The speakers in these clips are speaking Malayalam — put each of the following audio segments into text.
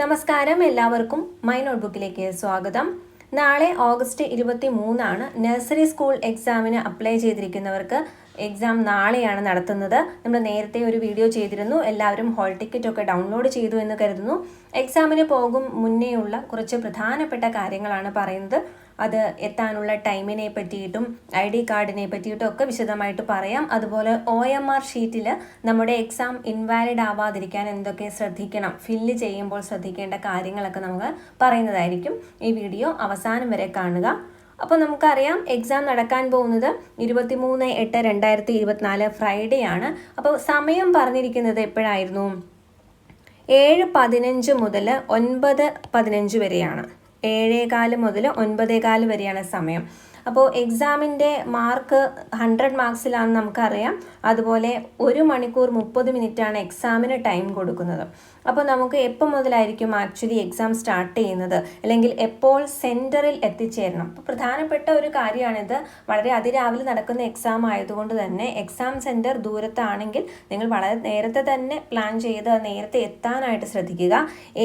നമസ്കാരം എല്ലാവർക്കും മൈ നോട്ട്ബുക്കിലേക്ക് സ്വാഗതം നാളെ ഓഗസ്റ്റ് ഇരുപത്തി മൂന്നാണ് നഴ്സറി സ്കൂൾ എക്സാമിന് അപ്ലൈ ചെയ്തിരിക്കുന്നവർക്ക് എക്സാം നാളെയാണ് നടത്തുന്നത് നമ്മൾ നേരത്തെ ഒരു വീഡിയോ ചെയ്തിരുന്നു എല്ലാവരും ഹോൾ ടിക്കറ്റ് ഒക്കെ ഡൗൺലോഡ് ചെയ്തു എന്ന് കരുതുന്നു എക്സാമിന് പോകും മുന്നേയുള്ള കുറച്ച് പ്രധാനപ്പെട്ട കാര്യങ്ങളാണ് പറയുന്നത് അത് എത്താനുള്ള ടൈമിനെ പറ്റിയിട്ടും ഐ ഡി കാർഡിനെ പറ്റിയിട്ടും ഒക്കെ വിശദമായിട്ട് പറയാം അതുപോലെ ഒ എം ആർ ഷീറ്റിൽ നമ്മുടെ എക്സാം ഇൻവാലിഡ് ആവാതിരിക്കാൻ എന്തൊക്കെ ശ്രദ്ധിക്കണം ഫില്ല് ചെയ്യുമ്പോൾ ശ്രദ്ധിക്കേണ്ട കാര്യങ്ങളൊക്കെ നമുക്ക് പറയുന്നതായിരിക്കും ഈ വീഡിയോ അവസാനം വരെ കാണുക അപ്പോൾ നമുക്കറിയാം എക്സാം നടക്കാൻ പോകുന്നത് മൂന്ന് എട്ട് രണ്ടായിരത്തി ഇരുപത്തിനാല് ഫ്രൈഡേ ആണ് അപ്പോൾ സമയം പറഞ്ഞിരിക്കുന്നത് എപ്പോഴായിരുന്നു ഏഴ് പതിനഞ്ച് മുതൽ ഒൻപത് പതിനഞ്ച് വരെയാണ് ഏഴേകാല് മുതൽ ഒൻപതേകാല് വരെയാണ് സമയം അപ്പോൾ എക്സാമിൻ്റെ മാർക്ക് ഹൺഡ്രഡ് മാർക്സിലാണെന്ന് നമുക്കറിയാം അതുപോലെ ഒരു മണിക്കൂർ മുപ്പത് മിനിറ്റാണ് എക്സാമിന് ടൈം കൊടുക്കുന്നത് അപ്പോൾ നമുക്ക് എപ്പോൾ മുതലായിരിക്കും ആക്ച്വലി എക്സാം സ്റ്റാർട്ട് ചെയ്യുന്നത് അല്ലെങ്കിൽ എപ്പോൾ സെൻറ്ററിൽ എത്തിച്ചേരണം അപ്പോൾ പ്രധാനപ്പെട്ട ഒരു കാര്യമാണിത് വളരെ അതിരാവിലെ നടക്കുന്ന എക്സാം ആയതുകൊണ്ട് തന്നെ എക്സാം സെൻറ്റർ ദൂരത്താണെങ്കിൽ നിങ്ങൾ വളരെ നേരത്തെ തന്നെ പ്ലാൻ ചെയ്ത് നേരത്തെ എത്താനായിട്ട് ശ്രദ്ധിക്കുക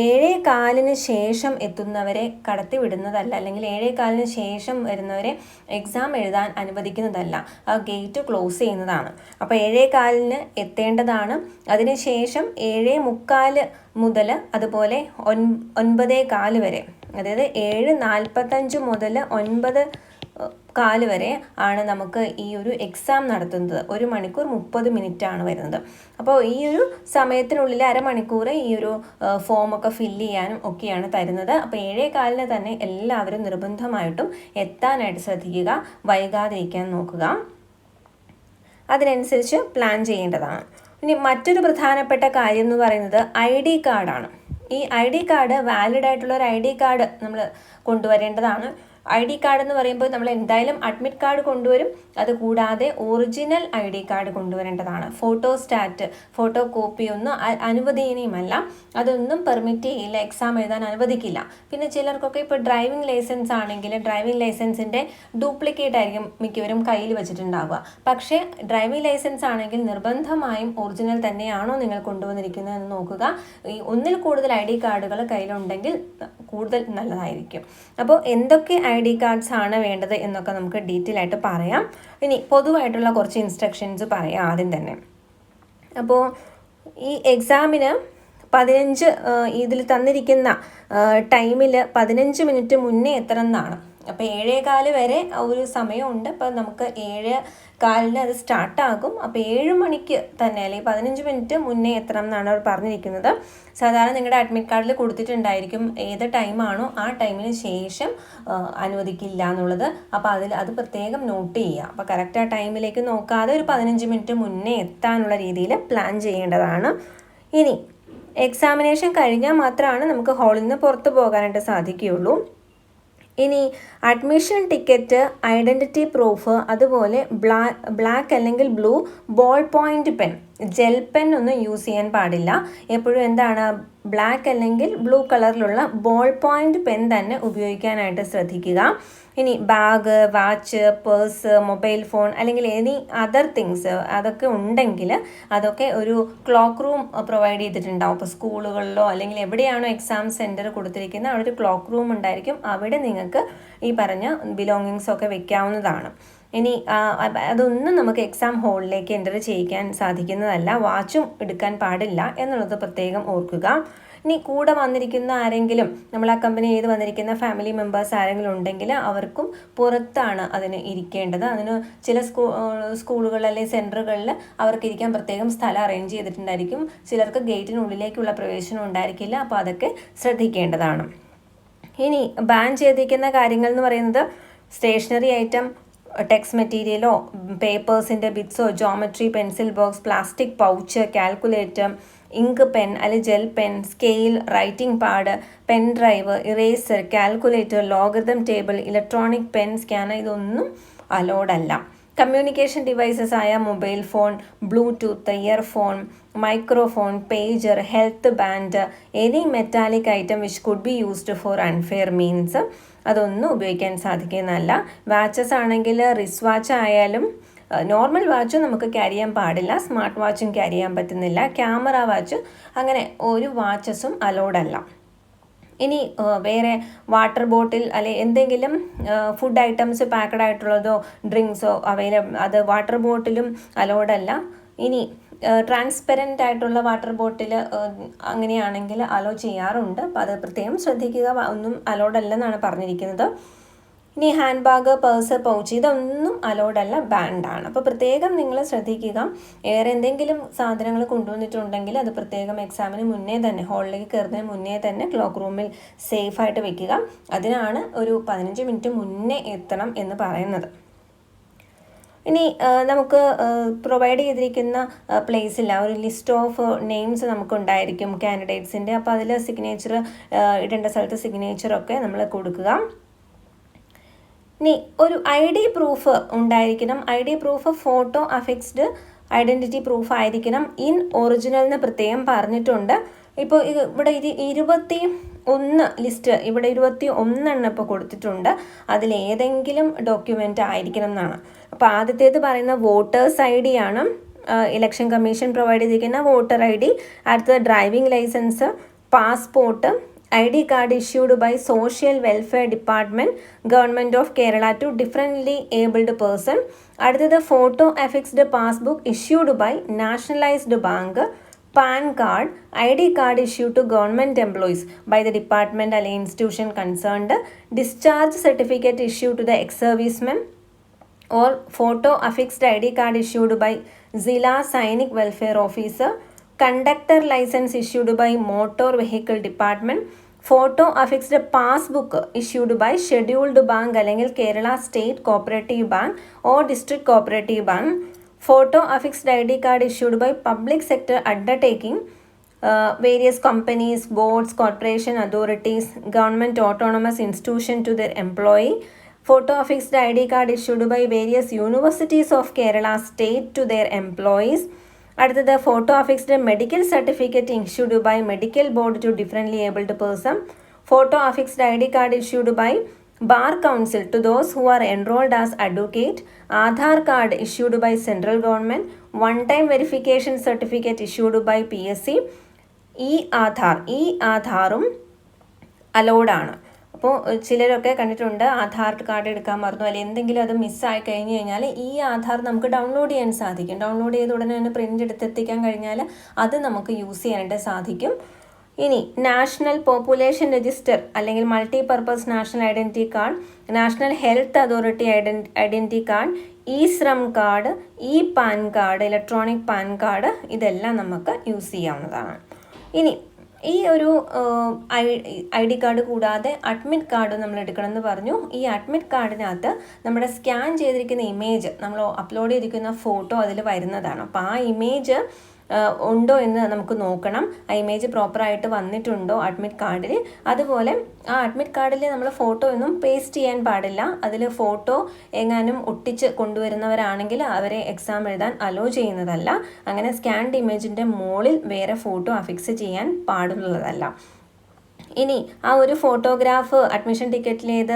ഏഴേ കാലിന് ശേഷം എത്തുന്നവരെ കടത്തി വിടുന്നതല്ല അല്ലെങ്കിൽ ഏഴേ കാലിന് ശേഷം വരുന്നവരെ എക്സാം എഴുതാൻ അനുവദിക്കുന്നതല്ല ആ ഗേറ്റ് ക്ലോസ് ചെയ്യുന്നതാണ് അപ്പോൾ ഏഴേ കാലിന് എത്തേണ്ടതാണ് അതിനുശേഷം ഏഴേ മുക്കാൽ മുതൽ അതുപോലെ ഒൻ ഒൻപതേ കാല് വരെ അതായത് ഏഴ് നാൽപ്പത്തഞ്ച് മുതൽ ഒൻപത് കാല് വരെ ആണ് നമുക്ക് ഈ ഒരു എക്സാം നടത്തുന്നത് ഒരു മണിക്കൂർ മുപ്പത് മിനിറ്റ് ആണ് വരുന്നത് അപ്പോൾ ഈ ഒരു സമയത്തിനുള്ളിൽ അരമണിക്കൂർ ഈ ഒരു ഫോമൊക്കെ ഫില്ല് ചെയ്യാനും ഒക്കെയാണ് തരുന്നത് അപ്പോൾ ഏഴേ കാലിന് തന്നെ എല്ലാവരും നിർബന്ധമായിട്ടും എത്താനായിട്ട് ശ്രദ്ധിക്കുക വൈകാതിരിക്കാൻ നോക്കുക അതിനനുസരിച്ച് പ്ലാൻ ചെയ്യേണ്ടതാണ് ഇനി മറ്റൊരു പ്രധാനപ്പെട്ട കാര്യം എന്ന് പറയുന്നത് ഐ ഡി കാർഡാണ് ഈ ഐ ഡി കാർഡ് വാലിഡ് ആയിട്ടുള്ള ഒരു ഐ ഡി കാർഡ് നമ്മൾ കൊണ്ടുവരേണ്ടതാണ് ഐ ഡി കാർഡ് എന്ന് പറയുമ്പോൾ നമ്മൾ എന്തായാലും അഡ്മിറ്റ് കാർഡ് കൊണ്ടുവരും അതുകൂടാതെ ഒറിജിനൽ ഐ ഡി കാർഡ് കൊണ്ടുവരേണ്ടതാണ് ഫോട്ടോ സ്റ്റാറ്റ് ഫോട്ടോ കോപ്പി ഒന്നും അനുവദനീയമല്ല അതൊന്നും പെർമിറ്റ് ചെയ്യില്ല എക്സാം എഴുതാൻ അനുവദിക്കില്ല പിന്നെ ചിലർക്കൊക്കെ ഇപ്പോൾ ഡ്രൈവിംഗ് ലൈസൻസ് ആണെങ്കിൽ ഡ്രൈവിംഗ് ലൈസൻസിൻ്റെ ഡ്യൂപ്ലിക്കേറ്റ് ആയിരിക്കും മിക്കവരും കയ്യിൽ വെച്ചിട്ടുണ്ടാവുക പക്ഷേ ഡ്രൈവിംഗ് ലൈസൻസ് ആണെങ്കിൽ നിർബന്ധമായും ഒറിജിനൽ തന്നെയാണോ നിങ്ങൾ കൊണ്ടുവന്നിരിക്കുന്നത് എന്ന് നോക്കുക ഈ ഒന്നിൽ കൂടുതൽ ഐ ഡി കാർഡുകൾ കയ്യിലുണ്ടെങ്കിൽ കൂടുതൽ നല്ലതായിരിക്കും അപ്പോൾ എന്തൊക്കെ ഐ ഡി കാർഡ്സ് ആണ് വേണ്ടത് എന്നൊക്കെ നമുക്ക് ഡീറ്റെയിൽ ആയിട്ട് പറയാം ഇനി പൊതുവായിട്ടുള്ള കുറച്ച് ഇൻസ്ട്രക്ഷൻസ് പറയാം ആദ്യം തന്നെ അപ്പോൾ ഈ എക്സാമിന് പതിനഞ്ച് ഇതിൽ തന്നിരിക്കുന്ന ടൈമിൽ പതിനഞ്ച് മിനിറ്റ് മുന്നേ എത്തണം എന്നാണ് അപ്പോൾ ഏഴേകാല് വരെ ഒരു സമയമുണ്ട് അപ്പോൾ നമുക്ക് ഏഴ് കാലിന് അത് സ്റ്റാർട്ടാകും അപ്പോൾ ഏഴ് മണിക്ക് തന്നെ അല്ലെങ്കിൽ പതിനഞ്ച് മിനിറ്റ് മുന്നേ എത്തണം എന്നാണ് അവർ പറഞ്ഞിരിക്കുന്നത് സാധാരണ നിങ്ങളുടെ അഡ്മിറ്റ് കാർഡിൽ കൊടുത്തിട്ടുണ്ടായിരിക്കും ഏത് ടൈമാണോ ആ ടൈമിന് ശേഷം അനുവദിക്കില്ല എന്നുള്ളത് അപ്പോൾ അതിൽ അത് പ്രത്യേകം നോട്ട് ചെയ്യുക അപ്പോൾ കറക്റ്റ് ആ ടൈമിലേക്ക് നോക്കാതെ ഒരു പതിനഞ്ച് മിനിറ്റ് മുന്നേ എത്താനുള്ള രീതിയിൽ പ്ലാൻ ചെയ്യേണ്ടതാണ് ഇനി എക്സാമിനേഷൻ കഴിഞ്ഞാൽ മാത്രമാണ് നമുക്ക് ഹാളിൽ നിന്ന് പുറത്ത് പോകാനായിട്ട് സാധിക്കുകയുള്ളൂ ഇനി അഡ്മിഷൻ ടിക്കറ്റ് ഐഡൻറ്റിറ്റി പ്രൂഫ് അതുപോലെ ബ്ലാ ബ്ലാക്ക് അല്ലെങ്കിൽ blue ballpoint pen gel pen ഒന്നും യൂസ് ചെയ്യാൻ പാടില്ല എപ്പോഴും എന്താണ് ബ്ലാക്ക് അല്ലെങ്കിൽ ബ്ലൂ കളറിലുള്ള ബോൾ പോയിൻറ്റ് പെൻ തന്നെ ഉപയോഗിക്കാനായിട്ട് ശ്രദ്ധിക്കുക ഇനി bag watch purse mobile phone അല്ലെങ്കിൽ എനി അതർ തിങ്സ് അതൊക്കെ ഉണ്ടെങ്കിൽ അതൊക്കെ ഒരു ക്ലോക്ക് റൂം പ്രൊവൈഡ് ചെയ്തിട്ടുണ്ടാവും അപ്പോൾ സ്കൂളുകളിലോ അല്ലെങ്കിൽ എവിടെയാണോ എക്സാം സെൻറ്റർ കൊടുത്തിരിക്കുന്നത് അവിടെ ഒരു ക്ലോക്ക് റൂം ഉണ്ടായിരിക്കും അവിടെ നിങ്ങൾക്ക് ഈ പറഞ്ഞ ബിലോങ്ങിങ്സ് ഒക്കെ വെക്കാവുന്നതാണ് ഇനി അതൊന്നും നമുക്ക് എക്സാം ഹോളിലേക്ക് എൻ്റർ ചെയ്യിക്കാൻ സാധിക്കുന്നതല്ല വാച്ചും എടുക്കാൻ പാടില്ല എന്നുള്ളത് പ്രത്യേകം ഓർക്കുക ഇനി കൂടെ വന്നിരിക്കുന്ന ആരെങ്കിലും നമ്മൾ കമ്പനി ചെയ്ത് വന്നിരിക്കുന്ന ഫാമിലി മെമ്പേഴ്സ് ആരെങ്കിലും ഉണ്ടെങ്കിൽ അവർക്കും പുറത്താണ് അതിന് ഇരിക്കേണ്ടത് അതിന് ചില സ്കൂ സ്കൂളുകൾ അല്ലെങ്കിൽ സെൻറ്ററുകളിൽ അവർക്ക് ഇരിക്കാൻ പ്രത്യേകം സ്ഥലം അറേഞ്ച് ചെയ്തിട്ടുണ്ടായിരിക്കും ചിലർക്ക് ഗേറ്റിനുള്ളിലേക്കുള്ള പ്രവേശനം ഉണ്ടായിരിക്കില്ല അപ്പോൾ അതൊക്കെ ശ്രദ്ധിക്കേണ്ടതാണ് ഇനി ബാൻ ചെയ്തിരിക്കുന്ന കാര്യങ്ങൾ എന്ന് പറയുന്നത് സ്റ്റേഷനറി ഐറ്റം ടെക്സ്റ്റ് മെറ്റീരിയലോ പേപ്പേഴ്സിൻ്റെ ബിറ്റ്സോ geometry pencil box plastic pouch calculator ink pen അല്ലെ gel pen scale writing pad pen drive eraser calculator logarithm table electronic pen scanner ഇതൊന്നും അലോഡല്ല കമ്മ്യൂണിക്കേഷൻ ഡിവൈസസ് ആയ mobile phone Bluetooth earphone microphone pager health band any metallic item which could be used for unfair means അതൊന്നും ഉപയോഗിക്കാൻ സാധിക്കുന്നതല്ല വാച്ചസ് ആണെങ്കിൽ റിസ് വാച്ച് ആയാലും നോർമൽ വാച്ചും നമുക്ക് ക്യാരി ചെയ്യാൻ പാടില്ല സ്മാർട്ട് വാച്ചും ക്യാരി ചെയ്യാൻ പറ്റുന്നില്ല ക്യാമറ വാച്ച് അങ്ങനെ ഒരു വാച്ചസും അലോഡല്ല ഇനി വേറെ വാട്ടർ ബോട്ടിൽ അല്ലെ എന്തെങ്കിലും ഫുഡ് ഐറ്റംസ് പാക്കഡ് ആയിട്ടുള്ളതോ ഡ്രിങ്ക്സോ അവൈലബിൾ അത് വാട്ടർ ബോട്ടിലും അലോഡല്ല ഇനി ട്രാൻസ്പെറൻ്റ് ആയിട്ടുള്ള വാട്ടർ ബോട്ടിൽ അങ്ങനെയാണെങ്കിൽ അലോ ചെയ്യാറുണ്ട് അപ്പോൾ അത് പ്രത്യേകം ശ്രദ്ധിക്കുക ഒന്നും അലോഡല്ലെന്നാണ് പറഞ്ഞിരിക്കുന്നത് ഇനി ഹാൻഡ് ബാഗ് പേഴ്സ് പൗച്ച് ഇതൊന്നും അലോഡല്ല ബാൻഡാണ് അപ്പോൾ പ്രത്യേകം നിങ്ങൾ ശ്രദ്ധിക്കുക വേറെ എന്തെങ്കിലും സാധനങ്ങൾ കൊണ്ടുവന്നിട്ടുണ്ടെങ്കിൽ അത് പ്രത്യേകം എക്സാമിന് മുന്നേ തന്നെ ഹോളിലേക്ക് കയറുന്നതിന് മുന്നേ തന്നെ ക്ലോക്ക് റൂമിൽ സേഫ് ആയിട്ട് വെക്കുക അതിനാണ് ഒരു പതിനഞ്ച് മിനിറ്റ് മുന്നേ എത്തണം എന്ന് പറയുന്നത് ഇനി നമുക്ക് പ്രൊവൈഡ് ചെയ്തിരിക്കുന്ന പ്ലേസിൽ ആ ഒരു ലിസ്റ്റ് ഓഫ് നെയിംസ് നമുക്കുണ്ടായിരിക്കും കാൻഡിഡേറ്റ്സിൻ്റെ അപ്പോൾ അതിൽ സിഗ്നേച്ചർ ഇടേണ്ട സ്ഥലത്ത് സിഗ്നേച്ചറൊക്കെ നമ്മൾ കൊടുക്കുക ഇനി ഒരു ഐ ഡി പ്രൂഫ് ഉണ്ടായിരിക്കണം I D proof photo affixed identity proof ആയിരിക്കണം ഇൻ ഒറിജിനൽ എന്ന് പ്രത്യേകം പറഞ്ഞിട്ടുണ്ട് ഇപ്പോൾ ഇവിടെ ഇത് ഇരുപത്തി ഒന്ന് ലിസ്റ്റ് ഇവിടെ ഇരുപത്തി ഒന്നെണ്ണം ഇപ്പോൾ കൊടുത്തിട്ടുണ്ട് അതിൽ ഡോക്യുമെൻ്റ് ആയിരിക്കണം എന്നാണ് അപ്പോൾ ആദ്യത്തേത് പറയുന്ന വോട്ടേഴ്സ് ഐ ഡി ആണ് ഇലക്ഷൻ കമ്മീഷൻ പ്രൊവൈഡ് ചെയ്തിരിക്കുന്ന വോട്ടർ ഐ ഡി അടുത്തത് driving licence passport I D card issued by social welfare department government of Kerala to differently abled person അടുത്തത് photo affixed passbook issued by nationalised bank PAN card I D card issue to government employees by the department അല്ലെങ്കിൽ institution concerned discharge certificate issue to the ex servicemen or photo affixed I D card issued by Zilla Sainik welfare officer conductor licence issued by motor vehicle department Photo affixed a passbook issued by Scheduled Bank allengil Kerala State Cooperative Bank or District Cooperative Bank. Photo affixed ID card issued by public sector undertaking, various companies, boards, corporation, authorities, government autonomous institution to their employee. Photo affixed ID card issued by various universities of Kerala State to their employees. അടുത്തത് photo affixed medical certificate issued by medical board to differently abled person photo affixed I D card issued by bar council to those who are enrolled as advocate Aadhaar card issued by central government one time verification certificate issued by P S C e Aadhaar e ആധാറും അലോഡാണ് അപ്പോൾ ചിലരൊക്കെ കണ്ടിട്ടുണ്ട് ആധാർ കാർഡ് എടുക്കാൻ മറന്നു അല്ലെങ്കിൽ എന്തെങ്കിലും അത് മിസ്സായി കഴിഞ്ഞ് കഴിഞ്ഞാൽ ഈ ആധാർ നമുക്ക് ഡൗൺലോഡ് ചെയ്യാൻ സാധിക്കും ഡൗൺലോഡ് ചെയ്ത് ഉടനെ തന്നെ പ്രിൻ്റ് എടുത്തെത്തിക്കാൻ കഴിഞ്ഞാൽ അത് നമുക്ക് യൂസ് ചെയ്യാനായിട്ട് സാധിക്കും ഇനി നാഷണൽ പോപ്പുലേഷൻ രജിസ്റ്റർ അല്ലെങ്കിൽ multipurpose national identity card national health authority identity identity card e Shram card e PAN card electronic PAN card ഇതെല്ലാം നമുക്ക് യൂസ് ചെയ്യാവുന്നതാണ് ഇനി ഈ ഒരു ഐ ഡി കാർഡ് കൂടാതെ അഡ്മിറ്റ് കാർഡ് നമ്മൾ എടുക്കണം എന്ന് പറഞ്ഞു ഈ അഡ്മിറ്റ് കാർഡിനകത്ത് നമ്മുടെ സ്കാൻ ചെയ്തിരിക്കുന്ന ഇമേജ് നമ്മൾ അപ്ലോഡ് ചെയ്തിരിക്കുന്ന ഫോട്ടോ അതിൽ വരുന്നതാണ് അപ്പോൾ ആ ഇമേജ് ഉണ്ടോ എന്ന് നമുക്ക് നോക്കണം ആ ഇമേജ് പ്രോപ്പറായിട്ട് വന്നിട്ടുണ്ടോ അഡ്മിറ്റ് കാർഡിൽ അതുപോലെ ആ അഡ്മിറ്റ് കാർഡിൽ നമ്മൾ ഫോട്ടോ ഒന്നും പേസ്റ്റ് ചെയ്യാൻ പാടില്ല അതിൽ ഫോട്ടോ എങ്ങാനും ഒട്ടിച്ച് കൊണ്ടുവരുന്നവരാണെങ്കിൽ അവരെ എക്സാം എഴുതാൻ അലോ ചെയ്യുന്നതല്ല അങ്ങനെ സ്കാൻഡ് ഇമേജിൻ്റെ മുകളിൽ വേറെ ഫോട്ടോ അഫിക്സ് ചെയ്യാൻ പാടുള്ളതല്ല ഇനി ആ ഒരു ഫോട്ടോഗ്രാഫ് അഡ്മിഷൻ ടിക്കറ്റിലേത്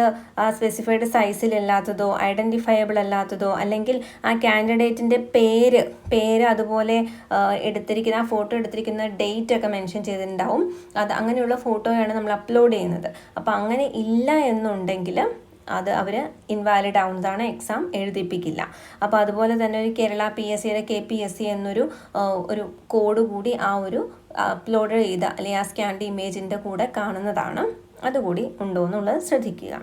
സ്പെസിഫൈഡ് സൈസിൽ അല്ലാത്തതോ ഐഡൻറ്റിഫയബിൾ അല്ലാത്തതോ അല്ലെങ്കിൽ ആ കാൻഡിഡേറ്റിൻ്റെ പേര് പേര് അതുപോലെ എടുത്തിരിക്കുന്ന ആ ഫോട്ടോ എടുത്തിരിക്കുന്ന ഡേറ്റ് ഒക്കെ മെൻഷൻ ചെയ്തിട്ടുണ്ടാവും അത് അങ്ങനെയുള്ള ഫോട്ടോയാണ് നമ്മൾ അപ്ലോഡ് ചെയ്യുന്നത് അപ്പോൾ അങ്ങനെ ഇല്ല എന്നുണ്ടെങ്കിൽ അത് അവർ ഇൻവാലിഡ് ആവുന്നതാണ് എക്സാം എഴുതിപ്പിക്കില്ല അപ്പോൾ അതുപോലെ തന്നെ ഒരു കേരള പി എസ് സിയുടെ കെ പി എസ് സി എന്നൊരു ഒരു കോഡ് കൂടി ആ ഒരു അപ്ലോഡ് ചെയ്ത അല്ലെങ്കിൽ ആ സ്കാൻഡ് ഇമേജിൻ്റെ കൂടെ കാണുന്നതാണ് അതുകൂടി ഉണ്ടോ എന്നുള്ളത് ശ്രദ്ധിക്കുക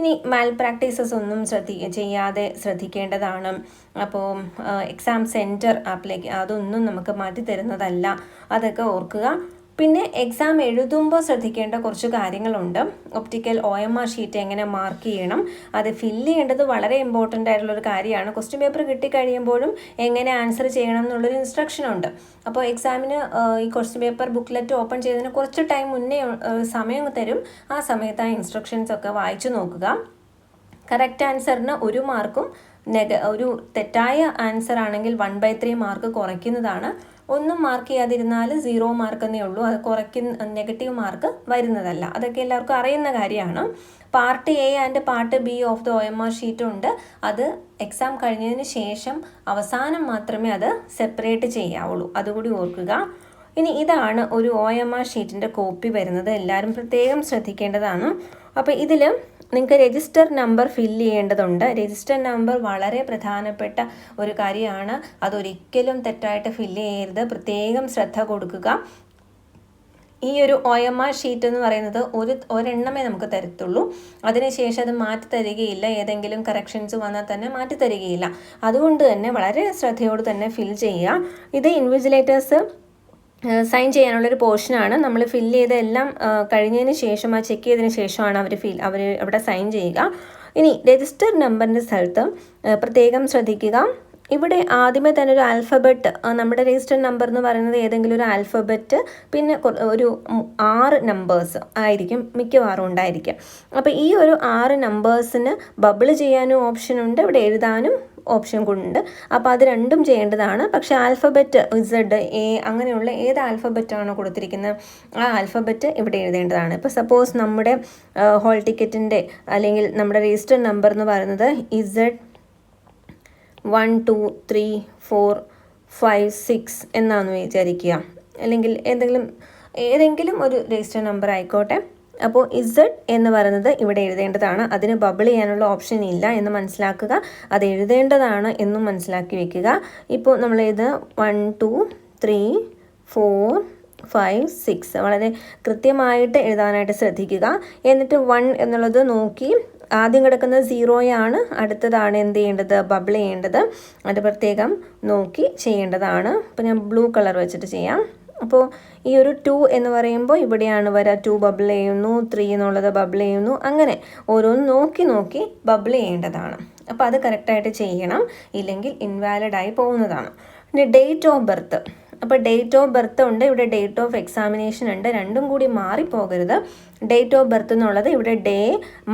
ഇനി മാൽ പ്രാക്ടീസസ് ഒന്നും ശ്രദ്ധി ചെയ്യാതെ ശ്രദ്ധിക്കേണ്ടതാണ് അപ്പോൾ എക്സാം സെൻറ്റർ ആപ്ലിക്ക അതൊന്നും നമുക്ക് മാറ്റി തരുന്നതല്ല അതൊക്കെ ഓർക്കുക പിന്നെ എക്സാം എഴുതുമ്പോൾ ശ്രദ്ധിക്കേണ്ട കുറച്ച് കാര്യങ്ങളുണ്ട് optical O M R sheet എങ്ങനെ മാർക്ക് ചെയ്യണം അത് ഫില്ല് ചെയ്യേണ്ടത് വളരെ ഇമ്പോർട്ടൻ്റ് ആയിട്ടുള്ളൊരു കാര്യമാണ് ക്വസ്റ്റ്യൻ പേപ്പർ കിട്ടിക്കഴിയുമ്പോഴും എങ്ങനെ ആൻസർ ചെയ്യണം എന്നുള്ളൊരു ഇൻസ്ട്രക്ഷൻ ഉണ്ട് അപ്പോൾ എക്സാമിന് ഈ ക്വസ്റ്റ്യൻ പേപ്പർ ബുക്ക്ലെറ്റ് ഓപ്പൺ ചെയ്തതിന് കുറച്ച് ടൈം മുന്നേ സമയം തരും ആ സമയത്ത് ആ ഇൻസ്ട്രക്ഷൻസ് ഒക്കെ വായിച്ചു നോക്കുക കറക്റ്റ് ആൻസറിന് ഒരു മാർക്കും നെഗ ഒരു തെറ്റായ ആൻസർ ആണെങ്കിൽ വൺ ബൈ ത്രീ മാർക്ക് കുറയ്ക്കുന്നതാണ് ഒന്നും മാർക്ക് ചെയ്യാതിരുന്നാൽ സീറോ മാർക്ക് എന്നേ ഉള്ളൂ അത് കുറയ്ക്കുന്ന നെഗറ്റീവ് മാർക്ക് വരുന്നതല്ല അതൊക്കെ എല്ലാവർക്കും അറിയുന്ന കാര്യമാണ് part A and part B of the O M R sheet ഉണ്ട് അത് എക്സാം കഴിഞ്ഞതിന് ശേഷം അവസാനം മാത്രമേ അത് സെപ്പറേറ്റ് ചെയ്യാവുള്ളൂ അതുകൂടി ഓർക്കുക ഇനി ഇതാണ് ഒരു ഒ എം ആർ ഷീറ്റിൻ്റെ കോപ്പി വരുന്നത് എല്ലാവരും പ്രത്യേകം ശ്രദ്ധിക്കേണ്ടതാണ് അപ്പോൾ ഇതിൽ നിങ്ങൾക്ക് രജിസ്റ്റർ നമ്പർ ഫില്ല് ചെയ്യേണ്ടതുണ്ട് രജിസ്റ്റർ നമ്പർ വളരെ പ്രധാനപ്പെട്ട ഒരു കാര്യമാണ് അതൊരിക്കലും തെറ്റായിട്ട് ഫില്ല് ചെയ്യരുത് പ്രത്യേകം ശ്രദ്ധ കൊടുക്കുക ഈ ഒരു ഒ എം ആർ ഷീറ്റ് എന്ന് പറയുന്നത് ഒരു ഒരെണ്ണമേ നമുക്ക് തരത്തുള്ളൂ അതിനുശേഷം അത് മാറ്റി തരികയില്ല ഏതെങ്കിലും കറക്ഷൻസ് വന്നാൽ തന്നെ മാറ്റി തരികയില്ല അതുകൊണ്ട് തന്നെ വളരെ ശ്രദ്ധയോട് തന്നെ ഫിൽ ചെയ്യുക ഇത് ഇൻവിജിലേറ്റേഴ്സ് സൈൻ ചെയ്യാനുള്ളൊരു പോർഷനാണ് നമ്മൾ ഫില്ല് ചെയ്ത എല്ലാം കഴിഞ്ഞതിന് ശേഷം ആ ചെക്ക് ചെയ്തതിന് ശേഷമാണ് അവർ ഫിൽ അവർ അവിടെ സൈൻ ചെയ്യുക ഇനി രജിസ്റ്റർ നമ്പറിൻ്റെ സ്ഥലത്ത് പ്രത്യേകം ശ്രദ്ധിക്കുക ഇവിടെ ആദ്യമേ തന്നെ ഒരു ആൽഫബറ്റ് നമ്മുടെ രജിസ്റ്റർ നമ്പർ എന്ന് പറയുന്നത് ഏതെങ്കിലും ഒരു ആൽഫബറ്റ് പിന്നെ ഒരു ആറ് നമ്പേഴ്സ് ആയിരിക്കും മിക്കവാറും ഉണ്ടായിരിക്കുക അപ്പോൾ ഈ ഒരു ആറ് നമ്പേഴ്സിന് ബബിൾ ചെയ്യാനും ഓപ്ഷൻ ഉണ്ട് ഇവിടെ എഴുതാനും ഓപ്ഷൻ കൊണ്ട് അപ്പോൾ അത് രണ്ടും ചെയ്യേണ്ടതാണ് പക്ഷേ ആൽഫബറ്റ് ഇസഡ് എ അങ്ങനെയുള്ള ഏത് ആൽഫബറ്റാണോ കൊടുത്തിരിക്കുന്നത് ആ ആൽഫബറ്റ് ഇവിടെ എഴുതേണ്ടതാണ് ഇപ്പോൾ സപ്പോസ് നമ്മുടെ ഹോൾ ടിക്കറ്റിൻ്റെ അല്ലെങ്കിൽ നമ്മുടെ രജിസ്റ്റർ നമ്പർ എന്ന് പറയുന്നത് Z one two three four five six എന്നാണെന്ന് വിചാരിക്കുക അല്ലെങ്കിൽ എന്തെങ്കിലും ഏതെങ്കിലും ഒരു രജിസ്റ്റർ നമ്പർ ആയിക്കോട്ടെ അപ്പോൾ ഇസഡ് എന്ന് പറയുന്നത് ഇവിടെ എഴുതേണ്ടതാണ് അതിന് ബബിൾ ചെയ്യാനുള്ള ഓപ്ഷൻ ഇല്ല എന്ന് മനസ്സിലാക്കുക അത് എഴുതേണ്ടതാണ് എന്നും മനസ്സിലാക്കി വെക്കുക ഇപ്പോൾ നമ്മൾ ഇത് one two three four five six വളരെ കൃത്യമായിട്ട് എഴുതാനായിട്ട് ശ്രദ്ധിക്കുക എന്നിട്ട് വൺ എന്നുള്ളത് നോക്കി ആദ്യം കിടക്കുന്നത് സീറോയാണ് അടുത്തതാണ് എന്ത് ചെയ്യേണ്ടത് ബബിൾ ചെയ്യേണ്ടത് അത് പ്രത്യേകം നോക്കി ചെയ്യേണ്ടതാണ് അപ്പോൾ ഞാൻ ബ്ലൂ കളർ വെച്ചിട്ട് ചെയ്യാം അപ്പോൾ ഈ ഒരു ടു എന്ന് പറയുമ്പോൾ ഇവിടെയാണ് വരാം ടു ബബിൾ ചെയ്യുന്നു ത്രീ എന്നുള്ളത് ബബിൾ ചെയ്യുന്നു അങ്ങനെ ഓരോന്ന് നോക്കി നോക്കി ബബിൾ ചെയ്യേണ്ടതാണ് അപ്പോൾ അത് കറക്റ്റായിട്ട് ചെയ്യണം ഇല്ലെങ്കിൽ ഇൻവാലിഡായി പോകുന്നതാണ് പിന്നെ ഡേറ്റ് ഓഫ് ബർത്ത് അപ്പോൾ ഡേറ്റ് ഓഫ് ബർത്ത് ഉണ്ട് ഇവിടെ ഡേറ്റ് ഓഫ് എക്സാമിനേഷൻ ഉണ്ട് രണ്ടും കൂടി മാറിപ്പോകരുത് ഡേറ്റ് ഓഫ് ബർത്ത് എന്നുള്ളത് ഇവിടെ ഡേ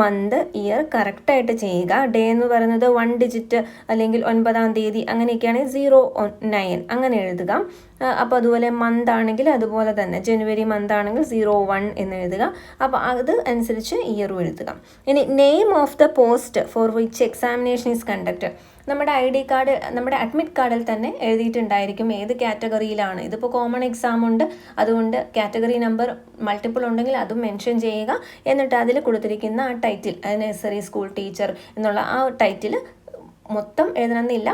മന്ത് ഇയർ കറക്റ്റായിട്ട് ചെയ്യുക ഡേ എന്ന് പറയുന്നത് വൺ ഡിജിറ്റ് അല്ലെങ്കിൽ ഒൻപതാം തീയതി അങ്ങനെയൊക്കെയാണെങ്കിൽ സീറോ നയൻ അങ്ങനെ എഴുതുക അപ്പോൾ അതുപോലെ മന്ത് ആണെങ്കിൽ അതുപോലെ തന്നെ ജനുവരി മന്ത് ആണെങ്കിൽ സീറോ വൺ എന്ന് എഴുതുക അപ്പോൾ അത് അനുസരിച്ച് ഇയറും എഴുതുക ഇനി name of the post for which examination is conduct നമ്മുടെ ഐ ഡി കാർഡ് നമ്മുടെ അഡ്മിറ്റ് കാർഡിൽ തന്നെ എഴുതിയിട്ടുണ്ടായിരിക്കും ഏത് കാറ്റഗറിയിലാണ് ഇതിപ്പോൾ കോമൺ എക്സാം ഉണ്ട് അതുകൊണ്ട് കാറ്റഗറി നമ്പർ മൾട്ടിപ്പിൾ ഉണ്ടെങ്കിൽ അതും മെൻഷൻ ചെയ്യുക എന്നിട്ട് അതിൽ കൊടുത്തിരിക്കുന്ന ആ ടൈറ്റിൽ നഴ്സറി സ്കൂൾ ടീച്ചർ എന്നുള്ള ആ ടൈറ്റിൽ മൊത്തം എഴുതണമെന്നില്ല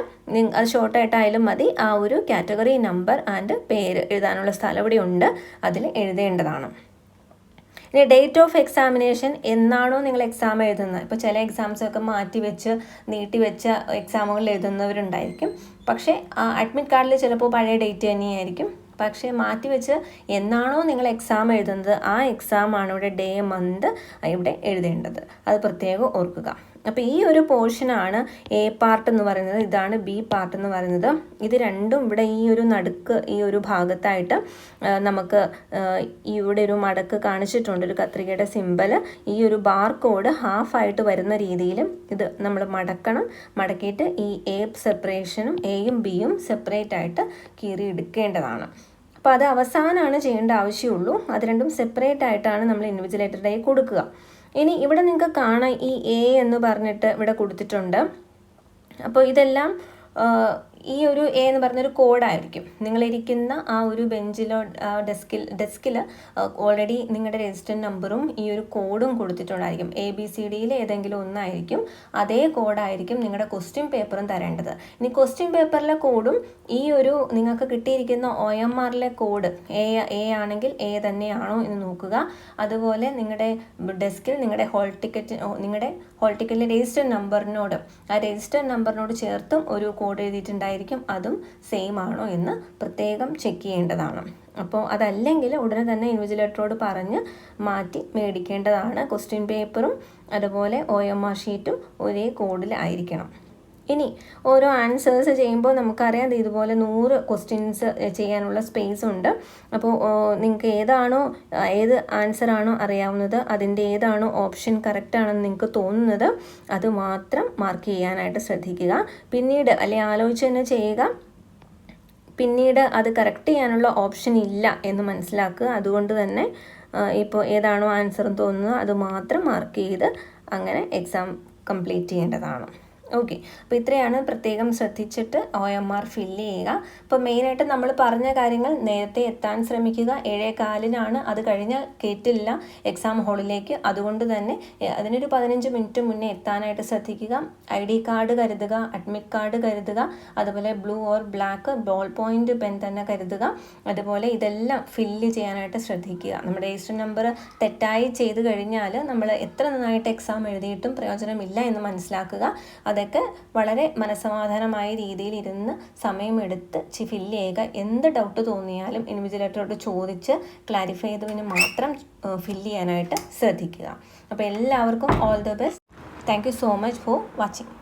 അത് ഷോർട്ടായിട്ടായാലും മതി ആ ഒരു കാറ്റഗറി നമ്പർ ആൻഡ് പേര് എഴുതാനുള്ള സ്ഥലം ഇവിടെ ഉണ്ട് അതിൽ എഴുതേണ്ടതാണ് ഇനി ഡേറ്റ് ഓഫ് എക്സാമിനേഷൻ എന്നാണോ നിങ്ങൾ എക്സാം എഴുതുന്നത് ഇപ്പോൾ ചില എക്സാംസൊക്കെ മാറ്റി വെച്ച് നീട്ടി വെച്ച എക്സാമുകൾ എഴുതുന്നവരുണ്ടായിരിക്കും പക്ഷേ അഡ്മിറ്റ് കാർഡിൽ ചിലപ്പോൾ പഴയ ഡേറ്റ് തന്നെയായിരിക്കും പക്ഷേ മാറ്റി വെച്ച് എന്നാണോ നിങ്ങൾ എക്സാം എഴുതുന്നത് ആ എക്സാമാണ് ഇവിടെ ഡേ മന്ത് ഇവിടെ എഴുതേണ്ടത് അത് പ്രത്യേകം ഓർക്കുക അപ്പോൾ ഈ ഒരു പോർഷനാണ് എ പാർട്ട് എന്ന് പറയുന്നത് ഇതാണ് ബി പാർട്ട് എന്ന് പറയുന്നത് ഇത് രണ്ടും ഇവിടെ ഈ ഒരു നടുക്ക് ഈ ഒരു ഭാഗത്തായിട്ട് നമുക്ക് ഇവിടെ ഒരു മടക്ക് കാണിച്ചിട്ടുണ്ട് ഒരു കത്രികയുടെ സിമ്പല് ഈ ഒരു ബാർ കോഡ് ഹാഫായിട്ട് വരുന്ന രീതിയിൽ ഇത് നമ്മൾ മടക്കണം മടക്കിയിട്ട് ഈ എ സെപ്പറേഷനും എയും ബിയും സെപ്പറേറ്റ് ആയിട്ട് കീറി എടുക്കേണ്ടതാണ് അപ്പോൾ അത് അവസാനമാണ് ചെയ്യേണ്ട ആവശ്യമുള്ളൂ അത് രണ്ടും സെപ്പറേറ്റ് ആയിട്ടാണ് നമ്മൾ ഇൻവിജിലേറ്ററുടെ കൊടുക്കുക ഇനി ഇവിടെ നിങ്ങൾക്ക് കാണാം ഈ എ എന്ന് പറഞ്ഞിട്ട് ഇവിടെ കൊടുത്തിട്ടുണ്ട് അപ്പോൾ ഇതെല്ലാം ഈ ഒരു എ എന്ന് പറഞ്ഞൊരു കോഡായിരിക്കും നിങ്ങളിരിക്കുന്ന ആ ഒരു ബെഞ്ചിലോ ഡെസ്കിൽ ഡെസ്കിൽ ഓൾറെഡി നിങ്ങളുടെ രജിസ്റ്റർ നമ്പറും ഈ ഒരു കോഡും കൊടുത്തിട്ടുണ്ടായിരിക്കും എ ബി സി ഡിയിൽ ഏതെങ്കിലും ഒന്നായിരിക്കും അതേ കോഡായിരിക്കും നിങ്ങളുടെ ക്വസ്റ്റ്യൻ പേപ്പറും തരേണ്ടത് ഇനി ക്വസ്റ്റ്യൻ പേപ്പറിലെ കോഡും ഈ ഒരു നിങ്ങൾക്ക് കിട്ടിയിരിക്കുന്ന ഒ എം ആറിലെ കോഡ് എ എ ആണെങ്കിൽ എ തന്നെയാണോ എന്ന് നോക്കുക അതുപോലെ നിങ്ങളുടെ ഡെസ്കിൽ നിങ്ങളുടെ ഹോൾ ടിക്കറ്റ് നിങ്ങളുടെ ഹോൾ ടിക്കറ്റിലെ രജിസ്റ്റർ നമ്പറിനോട് ആ രജിസ്റ്റർ നമ്പറിനോട് ചേർത്തും ഒരു കോഡ് എഴുതിയിട്ടുണ്ടായിരുന്നു ആയിരിക്കും അതും സെയിം ആണോ എന്ന് പ്രത്യേകം ചെക്ക് ചെയ്യേണ്ടതാണ് അപ്പോൾ അതല്ലെങ്കിൽ ഉടനെ തന്നെ ഇൻവിജിലേറ്ററോട് പറഞ്ഞ് മാറ്റി മേടിക്കേണ്ടതാണ് ക്വസ്റ്റ്യൻ പേപ്പറും അതുപോലെ ഒ എം ആർ ഷീറ്റും ഒരേ കോഡിൽ ആയിരിക്കണം ഇനി ഓരോ ആൻസേഴ്സ് ചെയ്യുമ്പോൾ നമുക്കറിയാം ഇതുപോലെ നൂറ് ക്വസ്റ്റ്യൻസ് ചെയ്യാനുള്ള സ്പേസ് ഉണ്ട് അപ്പോൾ നിങ്ങൾക്ക് ഏതാണോ ഏത് ആൻസർ ആണോ അറിയാവുന്നത് അതിൻ്റെ ഏതാണോ ഓപ്ഷൻ കറക്റ്റ് ആണെന്ന് നിങ്ങൾക്ക് തോന്നുന്നത് അത് മാത്രം മാർക്ക് ചെയ്യാനായിട്ട് ശ്രദ്ധിക്കുക പിന്നീട് അല്ലെങ്കിൽ ആലോചിച്ച് തന്നെ ചെയ്യുക പിന്നീട് അത് കറക്റ്റ് ചെയ്യാനുള്ള ഓപ്ഷൻ ഇല്ല എന്ന് മനസ്സിലാക്കുക അതുകൊണ്ട് തന്നെ ഇപ്പോൾ ഏതാണോ ആൻസർ തോന്നുന്നത് അത് മാത്രം മാർക്ക് ചെയ്ത് അങ്ങനെ എക്സാം കംപ്ലീറ്റ് ചെയ്യേണ്ടതാണ് ഓക്കെ അപ്പോൾ ഇത്രയാണ് പ്രത്യേകം ശ്രദ്ധിച്ചിട്ട് ഒ എം ആർ ഫില്ല് ചെയ്യുക അപ്പോൾ മെയിനായിട്ട് നമ്മൾ പറഞ്ഞ കാര്യങ്ങൾ നേരത്തെ എത്താൻ ശ്രമിക്കുക ഏഴേ കാലിനാണ് അത് കഴിഞ്ഞാൽ കയറ്റില്ല എക്സാം ഹാളിലേക്ക് അതുകൊണ്ട് തന്നെ അതിനൊരു പതിനഞ്ച് മിനിറ്റ് മുന്നേ എത്താനായിട്ട് ശ്രദ്ധിക്കുക ഐ ഡി കാർഡ് കരുതുക അഡ്മിറ്റ് കാർഡ് കരുതുക അതുപോലെ blue or black ballpoint pen തന്നെ കരുതുക അതുപോലെ ഇതെല്ലാം ഫില്ല് ചെയ്യാനായിട്ട് ശ്രദ്ധിക്കുക നമ്മുടെ രജിസ്റ്റർ നമ്പർ തെറ്റായി ചെയ്ത് കഴിഞ്ഞാൽ നമ്മൾ എത്ര നന്നായിട്ട് എക്സാം എഴുതിയിട്ടും പ്രയോജനമില്ല എന്ന് മനസ്സിലാക്കുക അതൊക്കെ വളരെ മനസമാധാനമായ രീതിയിൽ ഇരുന്ന് സമയമെടുത്ത് ഫില്ല് ചെയ്യുക എന്ത് ഡൗട്ട് തോന്നിയാലും ഇൻവിജിലേറ്ററോട് ചോദിച്ച് ക്ലാരിഫൈ ചെയ്തതിന് മാത്രം ഫില്ല് ചെയ്യാനായിട്ട് ശ്രദ്ധിക്കുക അപ്പോൾ എല്ലാവർക്കും all the best thank you so much for watching